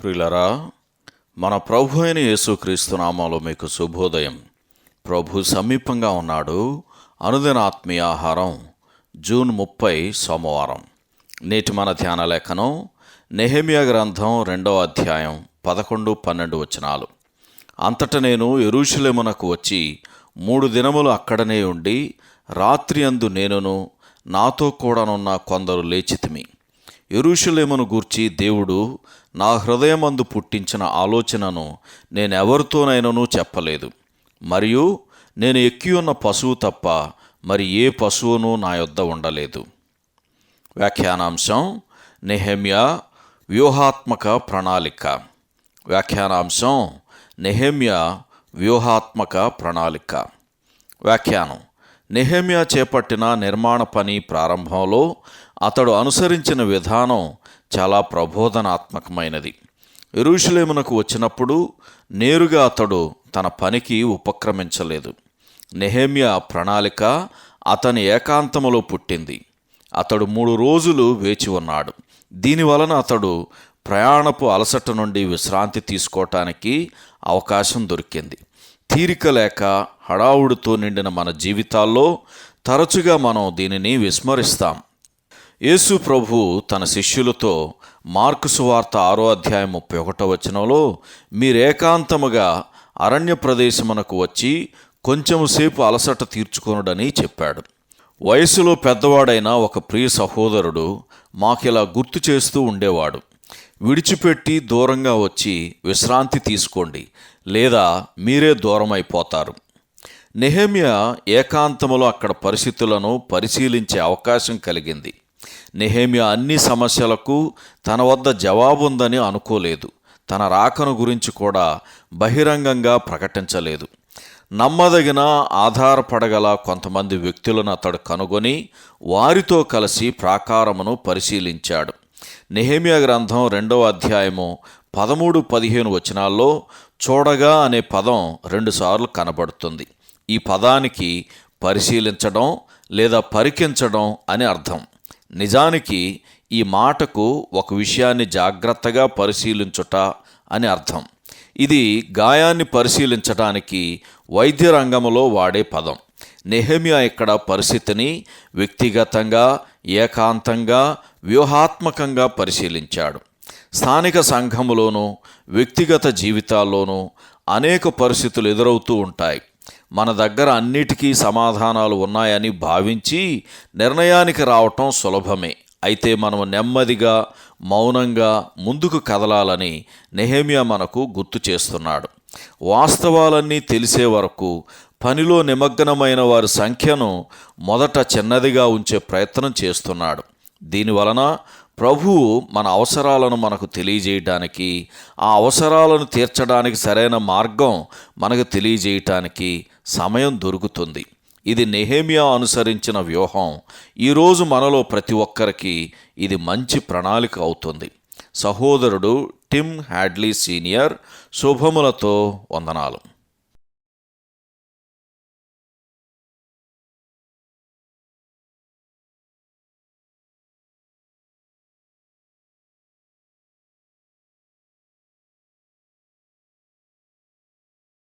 ప్రియులరా మన ప్రభు అయిన యేసుక్రీస్తు నామాలో మీకు శుభోదయం. ప్రభు సమీపంగా ఉన్నాడు. అనుదిన ఆత్మీయ ఆహారం జూన్ ముప్పై సోమవారం. నేటి మన ధ్యాన లేఖనం నెహమియా గ్రంథం రెండవ అధ్యాయం పదకొండు పన్నెండు వచనాలు. అంతట నేను ఎరుషులేమునకు వచ్చి మూడు దినములు అక్కడనే ఉండి రాత్రి అందు నేనును నాతో కూడానున్న కొందరు లేచితిమి. ఎరుషులేమును గూర్చి దేవుడు నా హృదయమందు పుట్టించిన ఆలోచనను నేనెవరితోనైనను చెప్పలేదు. మరియు నేను ఎక్కి ఉన్న పశువు తప్ప మరి ఏ పశువును నా యొద్ద ఉండలేదు. వ్యాఖ్యానాంశం నెహెమ్యా వ్యూహాత్మక ప్రణాళిక. వ్యాఖ్యానాంశం నెహెమ్యా వ్యూహాత్మక ప్రణాళిక. వ్యాఖ్యానం నెహెమ్యా చేపట్టిన నిర్మాణ పని ప్రారంభంలో అతడు అనుసరించిన విధానం చాలా ప్రబోధనాత్మకమైనది. ఎరుషులేమునకు వచ్చినప్పుడు నేరుగా అతడు తన పనికి ఉపక్రమించలేదు. నెహేమియా ప్రణాళిక అతని ఏకాంతములో పుట్టింది. అతడు మూడు రోజులు వేచి ఉన్నాడు. దీనివలన అతడు ప్రయాణపు అలసట నుండి విశ్రాంతి తీసుకోవటానికి అవకాశం దొరికింది. తీరిక లేక హడావుడితో నిండిన మన జీవితాల్లో తరచుగా మనం దీనిని విస్మరిస్తాం. యేసు ప్రభు తన శిష్యులతో మార్కు సువార్త ఆరో అధ్యాయం ముప్పై ఒకటో వచనంలో మీరేకాంతముగా అరణ్య ప్రదేశమునకు వచ్చి కొంచెంసేపు అలసట తీర్చుకొనుడని చెప్పాడు. వయసులో పెద్దవాడైన ఒక ప్రియ సహోదరుడు మాకిలా గుర్తు చేస్తూ ఉండేవాడు. విడిచిపెట్టి దూరంగా వచ్చి విశ్రాంతి తీసుకోండి లేదా మీరే దూరమైపోతారు. నెహమియా ఏకాంతములో అక్కడ పరిస్థితులను పరిశీలించే అవకాశం కలిగింది. నెహేమియా అన్ని సమస్యలకు తన వద్ద జవాబుందని అనుకోలేదు. తన రాకను గురించి కూడా బహిరంగంగా ప్రకటించలేదు. నమ్మదగిన ఆధారపడగల కొంతమంది వ్యక్తులను అతడు కనుగొని వారితో కలిసి ప్రాకారమును పరిశీలించాడు. నెహేమియా గ్రంథం రెండవ అధ్యాయము పదమూడు పదిహేను వచనాల్లో చూడగా అనే పదం రెండుసార్లు కనబడుతుంది. ఈ పదానికి పరిశీలించడం లేదా పరికించడం అని అర్థం. నిజానికి ఈ మాటకు ఒక విషయాన్ని జాగ్రత్తగా పరిశీలించుట అని అర్థం. ఇది గాయాన్ని పరిశీలించడానికి వైద్య రంగంలో వాడే పదం. నెహమియా ఇక్కడ పరిస్థితిని వ్యక్తిగతంగా ఏకాంతంగా వ్యూహాత్మకంగా పరిశీలించాడు. స్థానిక సంఘములోనూ వ్యక్తిగత జీవితాల్లోనూ అనేక పరిస్థితులు ఎదురవుతూ ఉంటాయి. మన దగ్గర అన్నిటికీ సమాధానాలు ఉన్నాయని భావించి నిర్ణయానికి రావటం సులభమే. అయితే మనం నెమ్మదిగా మౌనంగా ముందుకు కదలాలని నెహేమియా మనకు గుర్తు చేస్తున్నాడు. వాస్తవాలన్నీ తెలిసే వరకు పనిలో నిమగ్నమైన వారి సంఖ్యను మొదట చిన్నదిగా ఉంచే ప్రయత్నం చేస్తున్నాడు. దీనివలన ప్రభువు మన అవసరాలను మనకు తెలియజేయటానికి ఆ అవసరాలను తీర్చడానికి సరైన మార్గం మనకు తెలియజేయటానికి సమయం దొరుకుతుంది. ఇది నెహేమియా అనుసరించిన వ్యూహం. ఈరోజు మనలో ప్రతి ఒక్కరికి ఇది మంచి ప్రణాళిక అవుతుంది. సహోదరుడు టిమ్ హ్యాడ్లీ సీనియర్ శుభములతో వందనాలు.